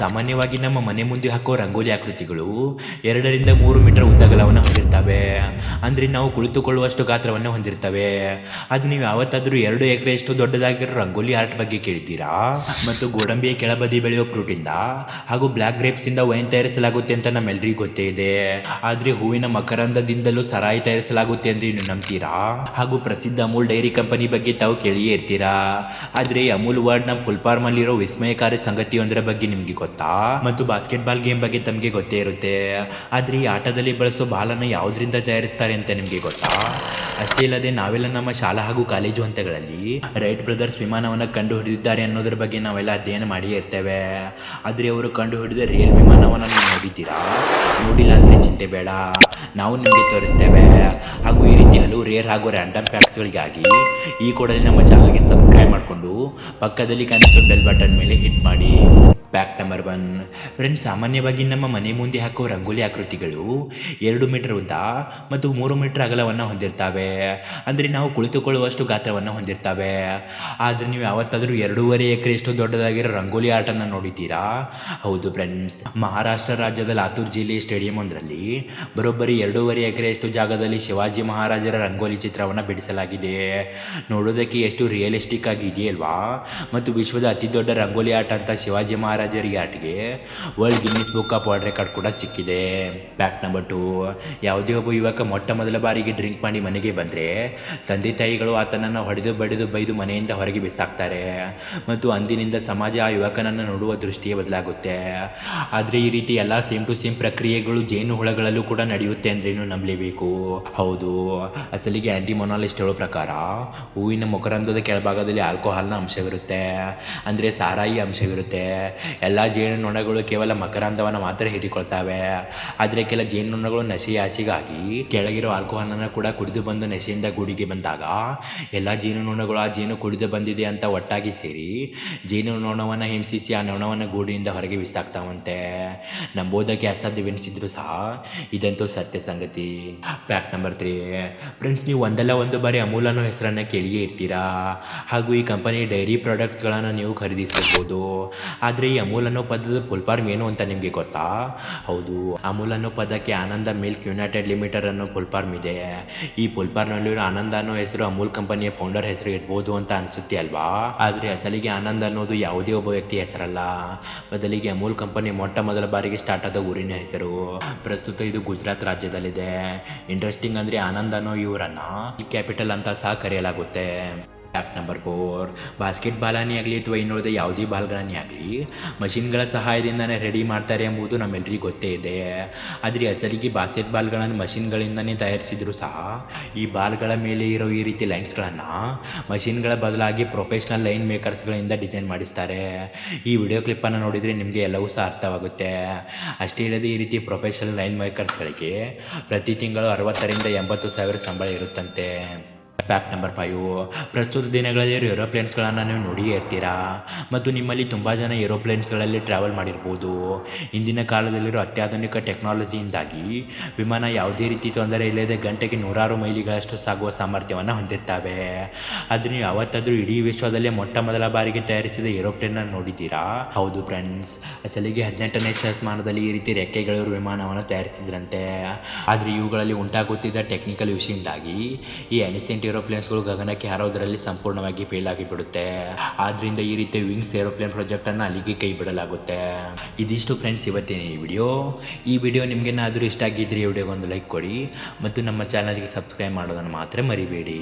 ಸಾಮಾನ್ಯವಾಗಿ ನಮ್ಮ ಮನೆ ಮುಂದೆ ಹಾಕೋ ರಂಗೋಲಿ ಆಕೃತಿಗಳು ಎರಡರಿಂದ ಮೂರು ಮೀಟರ್ ಉದ್ದಗಲವನ್ನು ಹೊಂದಿರ್ತವೆ. ಅಂದರೆ ನಾವು ಕುಳಿತುಕೊಳ್ಳುವಷ್ಟು ಗಾತ್ರವನ್ನು ಹೊಂದಿರ್ತವೆ. ಅದು ನೀವು ಯಾವತ್ತಾದರೂ ಎರಡು ಎಕರೆಯಷ್ಟು ದೊಡ್ಡದಾಗಿರೋ ರಂಗೋಲಿ ಆರ್ಟ್ ಬಗ್ಗೆ ಕೇಳಿದ್ದೀರಾ ಮತ್ತು ಗೋಡಂಬಿಯ ಕೆಳಬದಿ ಬೆಳೆಯೋ ಫ್ರೂಟಿಂದ ಹಾಗೂ ಬ್ಲ್ಯಾಕ್ ಗ್ರೇಪ್ಸಿಂದ ವೈನ್ ತಯಾರಿಸಲಾಗುತ್ತೆ ಅಂತ ನಮ್ಮೆಲ್ಲರಿಗೂ ಗೊತ್ತೇ ಇದೆ. ಆದರೆ ಹೂವಿನ ಮಕರಂದದಿಂದಲೂ ಸರಾಯಿ ತಯಾರಿಸಲಾಗುತ್ತೆ ಅಂದರೆ ನೀವು ನಂಬ್ತೀರಾ? ಹಾಗೂ ಪ್ರಸಿದ್ಧ ಅಮೂಲ್ ಡೈರಿ ಕಂಪನಿ ಬಗ್ಗೆ ತಾವು ಕೇಳಿಯೇ ಇರ್ತೀರಾ? ಆದರೆ ಅಮೂಲ್ ವರ್ಡ್ನ ಫುಲ್ ಫಾರ್ಮಲ್ಲಿರೋ ವಿಸ್ಮಯಕಾರಿ ಸಂಗತಿಯೊಂದರ ಬಗ್ಗೆ ನಿಮಗೆ ಗೊತ್ತಾ? ಮತ್ತು ಬಾಸ್ಕೆಟ್ಬಾಲ್ ಗೇಮ್ ಬಗ್ಗೆ ತಮಗೆ ಗೊತ್ತೇ ಇರುತ್ತೆ. ಆದರೆ ಈ ಆಟದಲ್ಲಿ ಬಳಸೋ ಬಾಲನ್ನು ಯಾವುದರಿಂದ ತಯಾರಿಸ್ತಾರೆ ಅಂತ ನಿಮಗೆ ಗೊತ್ತಾ? ಅಷ್ಟೇ ಇಲ್ಲದೆ ನಾವೆಲ್ಲ ನಮ್ಮ ಶಾಲಾ ಹಾಗೂ ಕಾಲೇಜು ಹಂತಗಳಲ್ಲಿ ರೈಟ್ ಬ್ರದರ್ಸ್ ವಿಮಾನವನ್ನು ಕಂಡು ಹಿಡಿದಿದ್ದಾರೆ ಅನ್ನೋದ್ರ ಬಗ್ಗೆ ನಾವೆಲ್ಲ ಅಧ್ಯಯನ ಮಾಡಿಯೇ ಇರ್ತೇವೆ. ಆದರೆ ಅವರು ಕಂಡು ಹಿಡಿದ ರಿಯಲ್ ವಿಮಾನವನ್ನು ನೀವು ನೋಡಿದ್ದೀರಾ? ನೋಡಿಲ್ಲ ಅಂದರೆ ಚಿಂತೆ ಬೇಡ. ನಾವು ನಿಮಗೆ ತೋರಿಸ್ತೇವೆ. ಹಾಗೂ ಈ ರೀತಿ ಹಲವು ರೇರ್ ಹಾಗೂ ರ್ಯಾಂಡಮ್ ಫ್ಯಾಕ್ಟ್ಸ್ಗಳಿಗಾಗಿ ಈ ಕೂಡಲೇ ನಮ್ಮ ಚಾನಲ್ಗೆ ಸಬ್ಸ್ಕ್ರೈಬ್ ಮಾಡಿಕೊಂಡು ಪಕ್ಕದಲ್ಲಿ ಕಾಣಿಸೋ ಬೆಲ್ ಬಟನ್ ಮೇಲೆ ಹಿಟ್ ಮಾಡಿ. ಪ್ಯಾಕ್ ನಂಬರ್ ಒನ್ ಫ್ರೆಂಡ್ಸ್ ಸಾಮಾನ್ಯವಾಗಿ ನಮ್ಮ ಮನೆ ಮುಂದೆ ಹಾಕುವ ರಂಗೋಲಿ ಆಕೃತಿಗಳು ಎರಡು ಮೀಟರ್ ಉದ್ದ ಮತ್ತು ಮೂರು ಮೀಟರ್ ಅಗಲವನ್ನು ಹೊಂದಿರ್ತವೆ. ಅಂದರೆ ನಾವು ಕುಳಿತುಕೊಳ್ಳುವಷ್ಟು ಗಾತ್ರವನ್ನು ಹೊಂದಿರ್ತವೆ. ಆದರೆ ನೀವು ಯಾವತ್ತಾದರೂ ಎರಡೂವರೆ ಎಕರೆಯಷ್ಟು ದೊಡ್ಡದಾಗಿರೋ ರಂಗೋಲಿ ಆಟನ ನೋಡಿದ್ದೀರಾ? ಹೌದು ಫ್ರೆಂಡ್ಸ್ ಮಹಾರಾಷ್ಟ್ರ ರಾಜ್ಯದ ಲಾತೂರ್ ಜಿಲ್ಲೆಯ ಸ್ಟೇಡಿಯಂ ಒಂದರಲ್ಲಿ ಬರೋಬ್ಬರಿ ಎರಡೂವರೆ ಎಕರೆಯಷ್ಟು ಜಾಗದಲ್ಲಿ ಶಿವಾಜಿ ಮಹಾರಾಜರ ರಂಗೋಲಿ ಚಿತ್ರವನ್ನು ಬಿಡಿಸಲಾಗಿದೆ. ನೋಡೋದಕ್ಕೆ ಎಷ್ಟು ರಿಯಲಿಸ್ಟಿಕ್ ಆಗಿ ಇದೆಯಲ್ವಾ? ಮತ್ತು ವಿಶ್ವದ ಅತಿ ದೊಡ್ಡ ರಂಗೋಲಿ ಆಟ ಅಂತ ಶಿವಾಜಿ ಮಹಾರಾಜರ ಈ ಆಟಿಗೆ world Guinness book of world record ಕೂಡ ಸಿಕ್ಕಿದೆ. ಫ್ಯಾಕ್ಟ್ ನಂಬರ್ ಟು ಯಾವುದೇ ಒಬ್ಬ ಯುವಕ ಮೊಟ್ಟ ಮೊದಲ ಬಾರಿಗೆ ಡ್ರಿಂಕ್ ಮಾಡಿ ಮನೆಗೆ ಬಂದರೆ ತಂದೆ ತಾಯಿಗಳು ಆತನನ್ನು ಹೊಡೆದು ಬಡಿದು ಬೈದು ಮನೆಯಿಂದ ಹೊರಗೆ ಬಿಸಾಕ್ತಾರೆ. ಮತ್ತು ಅಂದಿನಿಂದ ಸಮಾಜ ಆ ಯುವಕನನ್ನು ನೋಡುವ ದೃಷ್ಟಿಯೇ ಬದಲಾಗುತ್ತೆ. ಆದರೆ ಈ ರೀತಿ ಎಲ್ಲ ಸೇಮ್ ಟು ಸೇಮ್ ಪ್ರಕ್ರಿಯೆಗಳು ಜೇನು ಹುಳಗಳಲ್ಲೂ ಕೂಡ ನಡೆಯುತ್ತೆ ಅಂದ್ರೇನು ನಂಬಲೇಬೇಕು. ಹೌದು. ಅಸಲಿಗೆ ಆ್ಯಂಟಿಮೊನಾಲಿಸ್ಟ್ ಹೇಳೋ ಪ್ರಕಾರ ಹೂವಿನ ಮಕರಂದದ ಕೆಳಭಾಗದಲ್ಲಿ ಆಲ್ಕೋಹಾಲ್ನ ಅಂಶವಿರುತ್ತೆ. ಅಂದರೆ ಸಾರಾಯಿ ಅಂಶವಿರುತ್ತೆ. ಎಲ್ಲ ಜೇನುನೊಣಗಳು ಕೇವಲ ಮಕರಂದವನ್ನು ಮಾತ್ರ ಹೀರಿಕೊಳ್ತವೆ. ಆದರೆ ಕೆಲ ಜೇನುನೊಣಗಳು ನಶೆ ಆಸೆಗಾಗಿ ಕೆಳಗಿರೋ ಆಲ್ಕೋಹಾಲನ್ನು ಕೂಡ ಕುಡಿದು ಬಂದು ನಶೆಯಿಂದ ಗೂಡಿಗೆ ಬಂದಾಗ ಎಲ್ಲ ಜೇನುನೊಣಗಳು ಆ ಜೇನು ಕುಡಿದು ಬಂದಿದೆ ಅಂತ ಒಟ್ಟಾಗಿ ಸೇರಿ ಜೇನುನೊಣವನ್ನು ಹಿಂಸಿಸಿ ಆ ನೊಣವನ್ನು ಗೂಡಿನಿಂದ ಹೊರಗೆ ಬಿಸಾಕ್ತಾವಂತೆ ನಂಬೋದಕ್ಕೆ ಅಸಾಧ್ಯವೆನಿಸಿದ್ರು ಸಹ ಇದಂತೂ ಸತ್ಯ ಸಂಗತಿ. ಫ್ಯಾಕ್ಟ್ ನಂಬರ್ ತ್ರೀ ಫ್ರೆಂಡ್ಸ್ ನೀವು ಒಂದಲ್ಲ ಒಂದು ಬಾರಿ ಅಮೂಲ್ ಅನ್ನೋ ಹೆಸರನ್ನು ಕೇಳಿಯೇ ಇರ್ತೀರಾ? ಹಾಗೂ ಈ ಕಂಪನಿ ಡೈರಿ ಪ್ರಾಡಕ್ಟ್ಸ್ಗಳನ್ನು ನೀವು ಖರೀದಿಸಬಹುದು ಆದರೆ ಅಮೂಲ್ ಅನ್ನೋ ಪದದ ಫುಲ್ ಫಾರ್ಮ್ ಏನು ಅಂತ ನಿಮಗೆ ಗೊತ್ತಾ? ಹೌದು ಅಮೂಲ್ ಅನ್ನೋ ಪದಕ್ಕೆ ಆನಂದ ಮಿಲ್ಕ್ ಯುನೈಟೆಡ್ ಲಿಮಿಟೆಡ್ ಅನ್ನೋ ಫುಲ್ ಫಾರ್ಮ್ ಇದೆ. ಈ ಫುಲ್ ಫಾರ್ಮ್ನಲ್ಲಿರೋ ಆನಂದ ಅನ್ನೋ ಹೆಸರು ಅಮೂಲ್ ಕಂಪನಿಯ ಫೌಂಡರ್ ಹೆಸರು ಇರ್ಬೋದು ಅಂತ ಅನಿಸುತ್ತೆ ಅಲ್ವಾ? ಆದರೆ ಅಸಲಿಗೆ ಆನಂದ್ ಅನ್ನೋದು ಯಾವುದೇ ಒಬ್ಬ ವ್ಯಕ್ತಿ ಹೆಸರಲ್ಲ. ಬದಲಿಗೆ ಅಮೂಲ್ ಕಂಪನಿ ಮೊಟ್ಟ ಮೊದಲ ಬಾರಿಗೆ ಸ್ಟಾರ್ಟ್ ಆದ ಊರಿನ ಹೆಸರು. ಪ್ರಸ್ತುತ ಇದು ಗುಜರಾತ್ ರಾಜ್ಯದಲ್ಲಿದೆ. ಇಂಟ್ರೆಸ್ಟಿಂಗ್ ಅಂದರೆ ಆನಂದ್ ಅನ್ನೋ ಇವರನ್ನ ಕ್ಯಾಪಿಟಲ್ ಅಂತ ಸಹ ಕರೆಯಲಾಗುತ್ತೆ. ಫ್ಯಾಕ್ಟ್ ನಂಬರ್ ಫೋರ್ ಬಾಸ್ಕೆಟ್ ಬಾಲನೇ ಆಗಲಿ ಅಥವಾ ಇನ್ನುಳಿದ ಯಾವುದೇ ಬಾಲ್ಗಳನ್ನೇ ಆಗಲಿ ಮಷಿನ್ಗಳ ಸಹಾಯದಿಂದನೇ ರೆಡಿ ಮಾಡ್ತಾರೆ ಎಂಬುದು ನಮ್ಮೆಲ್ಲರಿಗೂ ಗೊತ್ತೇ ಇದೆ. ಆದರೆ ಅಸಲಿಗೆ ಬಾಸ್ಕೆಟ್ ಬಾಲ್ಗಳನ್ನು ಮಷಿನ್ಗಳಿಂದನೇ ತಯಾರಿಸಿದರೂ ಸಹ, ಈ ಬಾಲ್ಗಳ ಮೇಲೆ ಇರೋ ಈ ರೀತಿ ಲೈನ್ಸ್ಗಳನ್ನು ಮಷಿನ್ಗಳ ಬದಲಾಗಿ ಪ್ರೊಫೆಷ್ನಲ್ ಲೈನ್ ಮೇಕರ್ಸ್ಗಳಿಂದ ಡಿಸೈನ್ ಮಾಡಿಸ್ತಾರೆ. ಈ ವಿಡಿಯೋ ಕ್ಲಿಪ್ಪನ್ನು ನೋಡಿದರೆ ನಿಮಗೆ ಎಲ್ಲವೂ ಸಹ ಅರ್ಥವಾಗುತ್ತೆ. ಅಷ್ಟೇ ಇಲ್ಲದೆ ಈ ರೀತಿ ಪ್ರೊಫೆಷನಲ್ ಲೈನ್ ಮೇಕರ್ಸ್ಗಳಿಗೆ ಪ್ರತಿ ತಿಂಗಳು ಅರವತ್ತರಿಂದ ಎಂಬತ್ತು ಸಾವಿರ ಸಂಬಳ ಇರುತ್ತಂತೆ. ಫ್ಯಾಕ್ಟ್ ನಂಬರ್ ಫೈವ್ ಪ್ರಸ್ತುತ ದಿನಗಳಲ್ಲಿ ಏರೋಪ್ಲೇನ್ಸ್ಗಳನ್ನು ನೀವು ನೋಡಿಯೇ ಇರ್ತೀರಾ? ಮತ್ತು ನಿಮ್ಮಲ್ಲಿ ತುಂಬ ಜನ ಏರೋಪ್ಲೇನ್ಸ್ಗಳಲ್ಲಿ ಟ್ರಾವೆಲ್ ಮಾಡಿರ್ಬೋದು. ಇಂದಿನ ಕಾಲದಲ್ಲಿರೋ ಅತ್ಯಾಧುನಿಕ ಟೆಕ್ನಾಲಜಿಯಿಂದಾಗಿ ವಿಮಾನ ಯಾವುದೇ ರೀತಿ ತೊಂದರೆ ಇಲ್ಲದೆ ಗಂಟೆಗೆ ನೂರಾರು ಮೈಲಿಗಳಷ್ಟು ಸಾಗುವ ಸಾಮರ್ಥ್ಯವನ್ನು ಹೊಂದಿರ್ತವೆ. ಅದನ್ನು ಯಾವತ್ತಾದರೂ ಇಡೀ ವಿಶ್ವದಲ್ಲೇ ಮೊಟ್ಟ ಮೊದಲ ಬಾರಿಗೆ ತಯಾರಿಸಿದ ಏರೋಪ್ಲೇನನ್ನು ನೋಡಿದ್ದೀರಾ? ಹೌದು ಫ್ರೆಂಡ್ಸ್ ಅಸಲಿಗೆ ಹದಿನೆಂಟನೇ ಶತಮಾನದಲ್ಲಿ ಈ ರೀತಿ ರೆಕ್ಕೆಗಳಿರೋ ವಿಮಾನವನ್ನು ತಯಾರಿಸಿದ್ರಂತೆ. ಆದರೆ ಇವುಗಳಲ್ಲಿ ಉಂಟಾಗುತ್ತಿದ್ದ ಟೆಕ್ನಿಕಲ್ ವಿಷಯದಿಂದಾಗಿ ಈ ಅನಿಸೆಂಟ್ ಏರೋಪ್ಲೇನ್ಸ್ಗಳು ಗಗನಕ್ಕೆ ಹಾರೋದರಲ್ಲಿ ಸಂಪೂರ್ಣವಾಗಿ ಫೇಲ್ ಆಗಿಬಿಡುತ್ತೆ. ಆದ್ರಿಂದ ಈ ರೀತಿ ವಿಂಗ್ಸ್ ಏರೋಪ್ಲೇನ್ ಪ್ರಾಜೆಕ್ಟನ್ನು ಅಲ್ಲಿಗೆ ಕೈ ಬಿಡಲಾಗುತ್ತೆ. ಇದಿಷ್ಟು ಫ್ರೆಂಡ್ಸ್ ಇವತ್ತಿನ ಈ ವಿಡಿಯೋ ಈ ವಿಡಿಯೋ ನಿಮಗೇನಾದರೂ ಇಷ್ಟ ಆಗಿದ್ದರೆ ಈ ವಿಡಿಯೋಗೆ ಒಂದು ಲೈಕ್ ಕೊಡಿ. ಮತ್ತು ನಮ್ಮ ಚಾನಲ್ಗೆ ಸಬ್ಸ್ಕ್ರೈಬ್ ಮಾಡೋದನ್ನು ಮಾತ್ರ ಮರಿಬೇಡಿ.